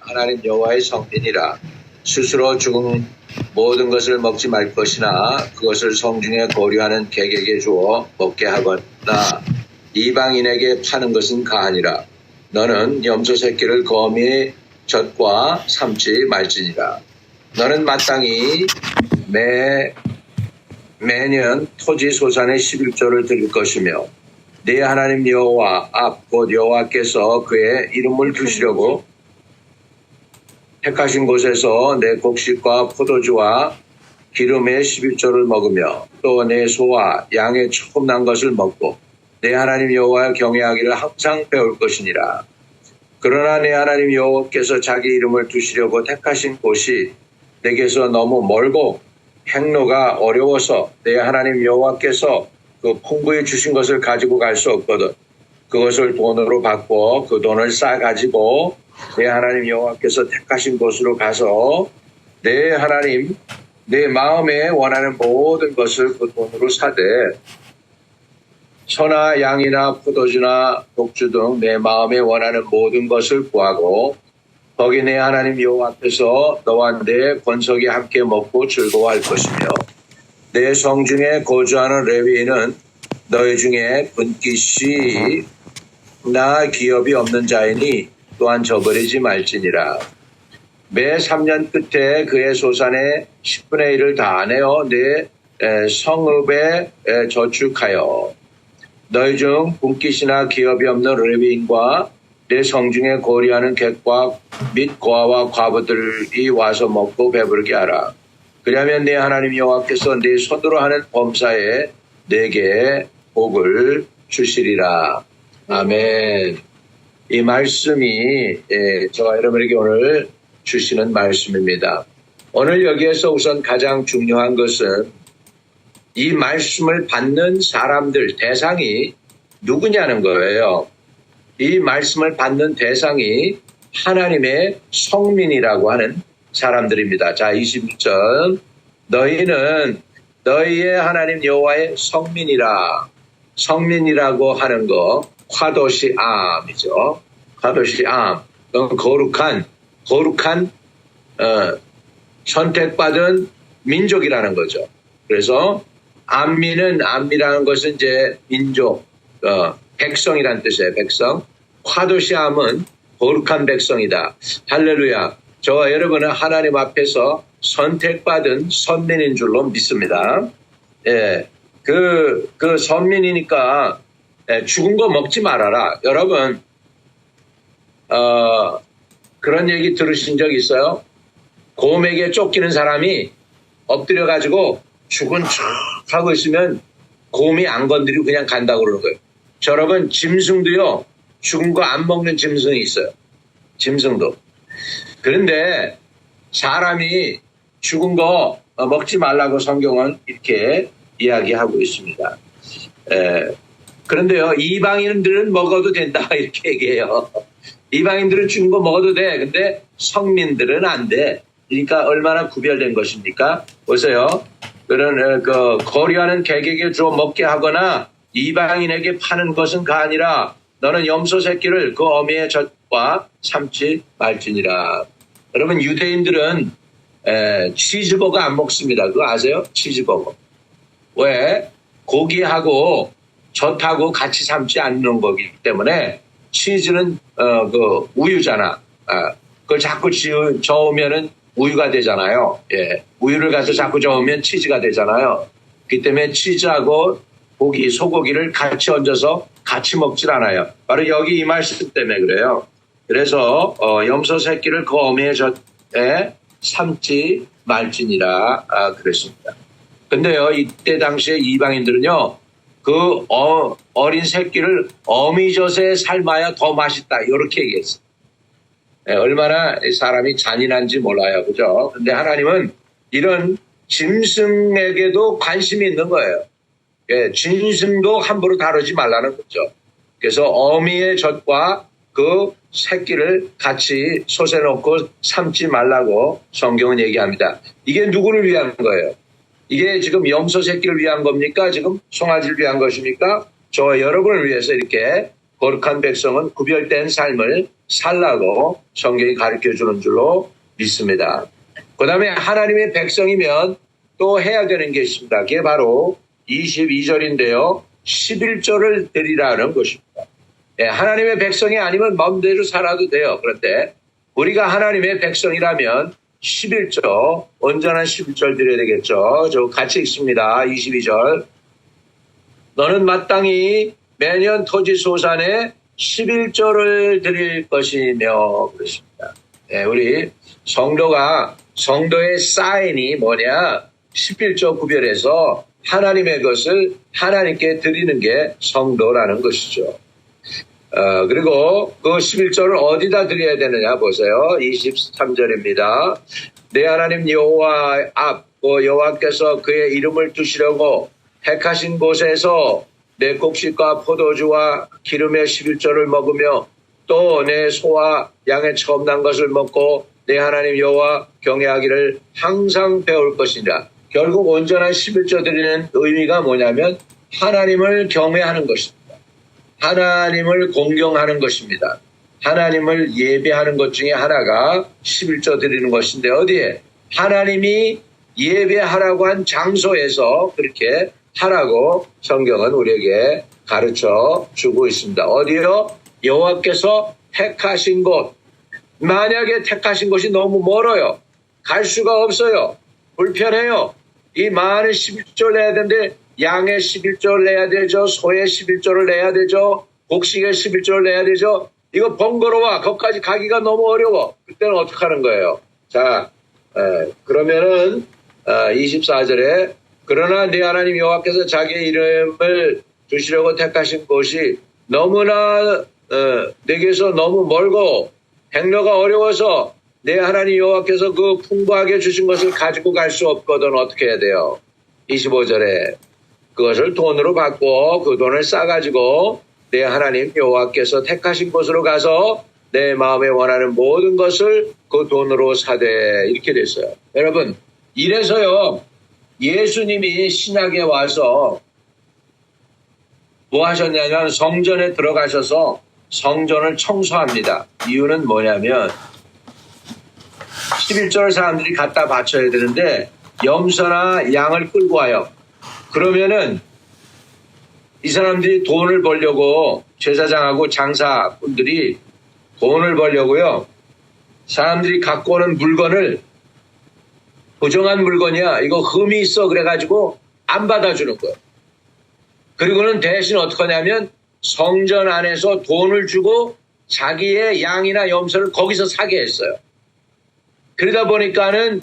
하나님 여호와의 성민이라. 스스로 죽은 모든 것을 먹지 말 것이나 그것을 성중에 고려하는 객에게 주어 먹게 하거나 이방인에게 파는 것은 가하니라. 너는 염소 새끼를 거미의 젖과 삼지 말지니라. 너는 마땅히 매 매년 토지 소산의 11조를 드릴 것이며 네 하나님 여호와 앞 곧 여호와께서 그의 이름을 두시려고 택하신 곳에서 내 곡식과 포도주와 기름의 11조를 먹으며 또 내 소와 양의 조금 난 것을 먹고 내 하나님 여호와 경외하기를 항상 배울 것이니라. 그러나 내 하나님 여호와께서 자기 이름을 두시려고 택하신 곳이 내게서 너무 멀고 행로가 어려워서 내 하나님 여호와께서 그 풍부히 주신 것을 가지고 갈 수 없거든. 그것을 돈으로 바꿔 그 돈을 싸 가지고 내 하나님 여호와께서 택하신 곳으로 가서 내 하나님 내 마음에 원하는 모든 것을 그 돈으로 사되 소나 양이나 포도주나 독주 등 내 마음에 원하는 모든 것을 구하고 거기 내 하나님 여호와 앞에서 너와 내 권석이 함께 먹고 즐거워할 것이며 내 성중에 거주하는 레위인은 너희 중에 분깃이 나 기업이 없는 자이니 또한 저버리지 말지니라. 매 3년 끝에 그의 소산의 10분의 1을 다 내어 내 에, 성읍에 에, 저축하여 너희 중 분깃이나 기업이 없는 레비인과 내 성중에 거리하는 객과 및 고아와 과부들이 와서 먹고 배부르게 하라. 그리하면 내 하나님 여호와께서 내 손으로 하는 범사에 내게 복을 주시리라. 아멘. 이 말씀이 예, 저와 여러분에게 오늘 주시는 말씀입니다. 오늘 여기에서 우선 가장 중요한 것은 이 말씀을 받는 사람들 대상이 누구냐는 거예요. 이 말씀을 받는 대상이 하나님의 성민이라고 하는 사람들입니다. 자, 26절. 너희는 너희의 하나님 여호와의 성민이라. 성민이라고 하는 거 화도시 암이죠. 화도시 암. 거룩한 거룩한 어, 선택받은 민족이라는 거죠. 그래서 암미는 암미라는 것은 이제 민족, 어, 백성이란 뜻이에요. 백성. 화도시 암은 거룩한 백성이다. 할렐루야. 저와 여러분은 하나님 앞에서 선택받은 선민인 줄로 믿습니다. 예. 그, 그 선민이니까 예, 죽은 거 먹지 말아라. 여러분, 어, 그런 얘기 들으신 적 있어요? 곰에게 쫓기는 사람이 엎드려가지고 죽은 척 하고 있으면 곰이 안 건드리고 그냥 간다고 그러는 거예요. 저 여러분, 짐승도요, 죽은 거 안 먹는 짐승이 있어요. 짐승도. 그런데 사람이 죽은 거 먹지 말라고 성경은 이렇게 이야기하고 있습니다. 에, 그런데요, 이방인들은 먹어도 된다, 이렇게 얘기해요. 이방인들은 죽은 거 먹어도 돼. 근데 성민들은 안 돼. 그러니까 얼마나 구별된 것입니까? 보세요. 그런, 그, 거리하는 객에게 줘 먹게 하거나 이방인에게 파는 것은 가 아니라 너는 염소 새끼를 그 어미의 젖과 삼지 말지니라. 여러분, 유대인들은 에, 치즈버거 안 먹습니다. 그거 아세요? 치즈버거. 왜? 고기하고 젖하고 같이 삶지 않는 거기 때문에 치즈는 어, 그 우유잖아. 아, 그걸 자꾸 지우, 저으면은 우유가 되잖아요. 예. 우유를 가서 자꾸 저으면 치즈가 되잖아요. 그 때문에 치즈하고 고기, 소고기를 같이 얹어서 같이 먹질 않아요. 바로 여기 이 말씀 때문에 그래요. 그래서 어, 염소 새끼를 그 어미의 젖에 삶지 말지니라 아, 그랬습니다. 근데요 이때 당시에 이방인들은요 그 어, 어린 새끼를 어미젖에 삶아야 더 맛있다 이렇게 얘기했어요. 네, 얼마나 사람이 잔인한지 몰라요, 그죠? 근데 하나님은 이런 짐승에게도 관심이 있는 거예요. 예, 짐승도 함부로 다루지 말라는 거죠. 그래서 어미의 젖과 그 새끼를 같이 솥에 넣고 삶지 말라고 성경은 얘기합니다. 이게 누구를 위한 거예요? 이게 지금 염소 새끼를 위한 겁니까? 지금 송아지를 위한 것입니까? 저와 여러분을 위해서 이렇게 거룩한 백성은 구별된 삶을 살라고 성경이 가르쳐 주는 줄로 믿습니다. 그 다음에 하나님의 백성이면 또 해야 되는 게 있습니다. 그게 바로 22절인데요. 11절을 드리라는 것입니다. 예, 하나님의 백성이 아니면 마음대로 살아도 돼요. 그런데 우리가 하나님의 백성이라면 11절, 온전한 11절 드려야 되겠죠. 저 같이 읽습니다. 22절. 너는 마땅히 매년 토지 소산에 11조를 드릴 것이며 그렇습니다. 예, 우리 성도가 성도의 사인이 뭐냐? 11조 구별해서 하나님의 것을 하나님께 드리는 게 성도라는 것이죠. 어, 그리고 그 11조를 어디다 드려야 되느냐 보세요. 23절입니다. 내 하나님 여호와 앞, 그 여호와께서 그의 이름을 두시려고 택하신 곳에서 내 곡식과 포도주와 기름의 11조를 먹으며 또 내 소와 양의 처음 난 것을 먹고 내 하나님 여호와 경외하기를 항상 배울 것이니라. 결국 온전한 11조 드리는 의미가 뭐냐면 하나님을 경외하는 것입니다. 하나님을 공경하는 것입니다. 하나님을 예배하는 것 중에 하나가 11조 드리는 것인데 어디에 하나님이 예배하라고 한 장소에서 그렇게 하라고 성경은 우리에게 가르쳐 주고 있습니다. 어디요? 여호와께서 택하신 곳. 만약에 택하신 곳이 너무 멀어요. 갈 수가 없어요. 불편해요. 이 많은 11조를 내야 되는데 양의 11조를 내야 되죠. 소의 11조를 내야 되죠. 곡식의 11조를 내야 되죠. 이거 번거로워. 거기까지 가기가 너무 어려워. 그때는 어떻게 하는 거예요? 자, 에, 그러면은 24절에 그러나 네 하나님 여호와께서 자기의 이름을 두시려고 택하신 곳이 너무나 어, 내게서 너무 멀고 행로가 어려워서 내 하나님 여호와께서 그 풍부하게 주신 것을 가지고 갈 수 없거든 어떻게 해야 돼요? 25절에 그것을 돈으로 받고 그 돈을 싸가지고 내 하나님 여호와께서 택하신 곳으로 가서 내 마음에 원하는 모든 것을 그 돈으로 사되 이렇게 됐어요. 여러분 이래서요 예수님이 신약에 와서 뭐 하셨냐면 성전에 들어가셔서 성전을 청소합니다. 이유는 뭐냐면 11조를 사람들이 갖다 바쳐야 되는데 염소나 양을 끌고 와요. 그러면은 이 사람들이 돈을 벌려고 제사장하고 장사꾼들이 돈을 벌려고요. 사람들이 갖고 오는 물건을 부정한 물건이야. 이거 흠이 있어. 그래가지고 안 받아주는 거예요. 그리고는 대신 어떻게 하냐면 성전 안에서 돈을 주고 자기의 양이나 염소를 거기서 사게 했어요. 그러다 보니까는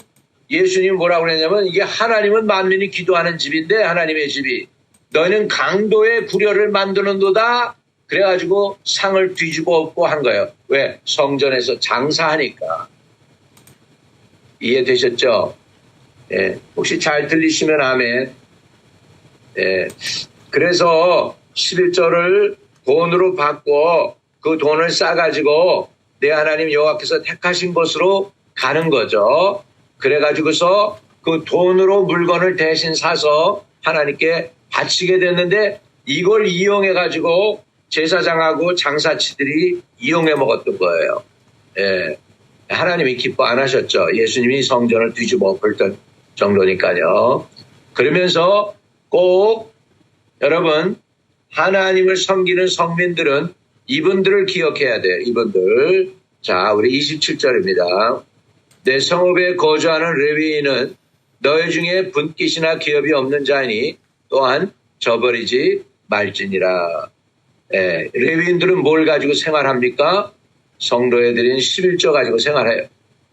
예수님 뭐라고 그랬냐면 이게 하나님은 만민이 기도하는 집인데 하나님의 집이 너희는 강도의 구려를 만드는 도다 그래가지고 상을 뒤집어 엎고 한 거예요. 왜? 성전에서 장사하니까. 이해되셨죠? 예, 혹시 잘 들리시면 아멘. 예, 그래서 11조를 돈으로 받고 그 돈을 싸가지고 내 하나님 여호와께서 택하신 곳으로 가는 거죠. 그래가지고서 그 돈으로 물건을 대신 사서 하나님께 바치게 됐는데 이걸 이용해가지고 제사장하고 장사치들이 이용해 먹었던 거예요. 예. 하나님이 기뻐 안 하셨죠. 예수님이 성전을 뒤집어 엎을 정도니까요. 그러면서 꼭 여러분 하나님을 섬기는 성민들은 이분들을 기억해야 돼요. 이분들. 자, 우리 27절입니다. 내 성읍에 거주하는 레위인은 너희 중에 분깃이나 기업이 없는 자니 또한 저버리지 말지니라. 예, 레위인들은 뭘 가지고 생활합니까? 성도에 드린 11조 가지고 생활해요.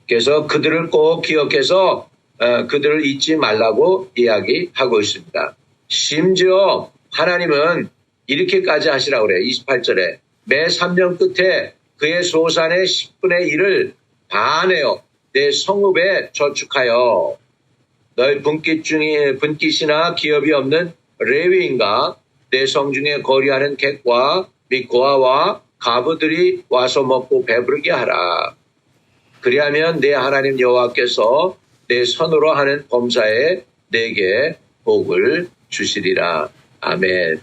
그래서 그들을 꼭 기억해서 어, 그들을 잊지 말라고 이야기하고 있습니다. 심지어 하나님은 이렇게까지 하시라고 그래요. 28절에 매 3년 끝에 그의 소산의 10분의 1을 반해요. 내 성읍에 저축하여 너희 분깃 중에 분깃이나 기업이 없는 레위인과 내 성 중에 거리하는 객과 및 고아와 가부들이 와서 먹고 배부르게 하라. 그리하면 내 하나님 여호와께서 내 손으로 하는 범사에 내게 복을 주시리라. 아멘.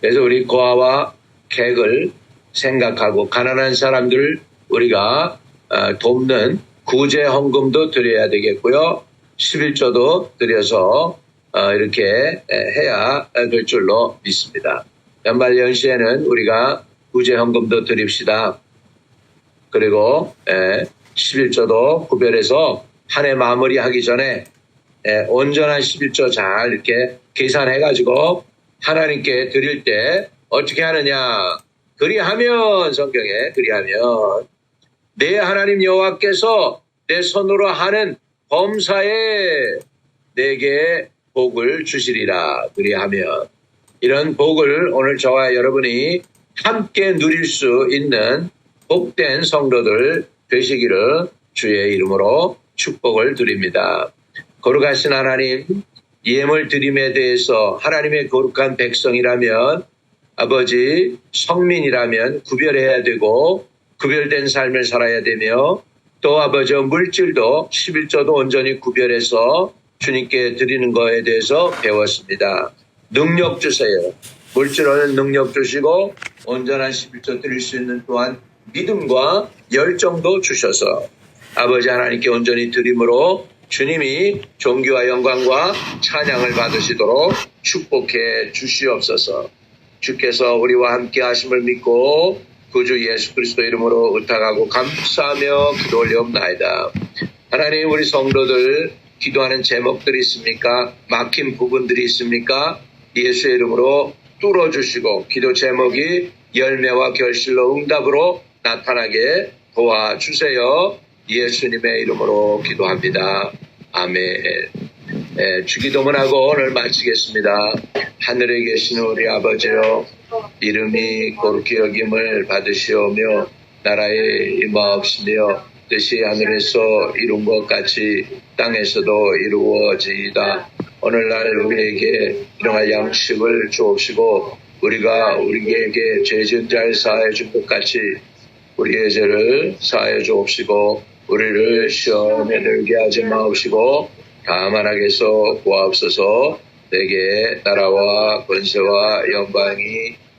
그래서 우리 고아와 객을 생각하고 가난한 사람들 우리가 어, 돕는 구제 헌금도 드려야 되겠고요. 11조도 드려서 어, 이렇게 해야 될 줄로 믿습니다. 연말 연시에는 우리가 구제 헌금도 드립시다. 그리고 11조도 구별해서 한 해 마무리하기 전에 예, 온전한 11조 잘 이렇게 계산해가지고 하나님께 드릴 때 어떻게 하느냐. 그리하면 성경에 그리하면 내 하나님 여호와께서 내 손으로 하는 범사에 내게 복을 주시리라. 그리하면 이런 복을 오늘 저와 여러분이 함께 누릴 수 있는 복된 성도들 되시기를 주의 이름으로 축복을 드립니다. 거룩하신 하나님, 예물 드림에 대해서 하나님의 거룩한 백성이라면 아버지 성민이라면 구별해야 되고 구별된 삶을 살아야 되며 또 아버지 물질도 11조도 온전히 구별해서 주님께 드리는 것에 대해서 배웠습니다. 능력 주세요. 물질은 능력 주시고 온전한 11조 드릴 수 있는 또한 믿음과 열정도 주셔서 아버지 하나님께 온전히 드림으로 주님이 존귀와 영광과 찬양을 받으시도록 축복해 주시옵소서. 주께서 우리와 함께 하심을 믿고 구주 예수 그리스도 이름으로 의탁하고 감사하며 기도 올려옵나이다. 하나님 우리 성도들 기도하는 제목들이 있습니까? 막힌 부분들이 있습니까? 예수의 이름으로 뚫어주시고 기도 제목이 열매와 결실로 응답으로 나타나게 도와주세요. 예수님의 이름으로 기도합니다. 아멘. 네, 주기도문 하고 오늘 마치겠습니다. 하늘에 계신 우리 아버지여 이름이 거룩히 여김을 받으시오며 나라에 임하옵시며 뜻이 하늘에서 이룬 것 같이 땅에서도 이루어지이다. 오늘날 우리에게 일용할 양식을 주옵시고 우리가 우리에게 죄진 자를 사하여 준것 같이 우리의 죄를 사하여 주옵시고 우리를 시험에 들게 하지 마옵시고 다만 하게서 구하옵소서 내게 나라와 권세와 영광이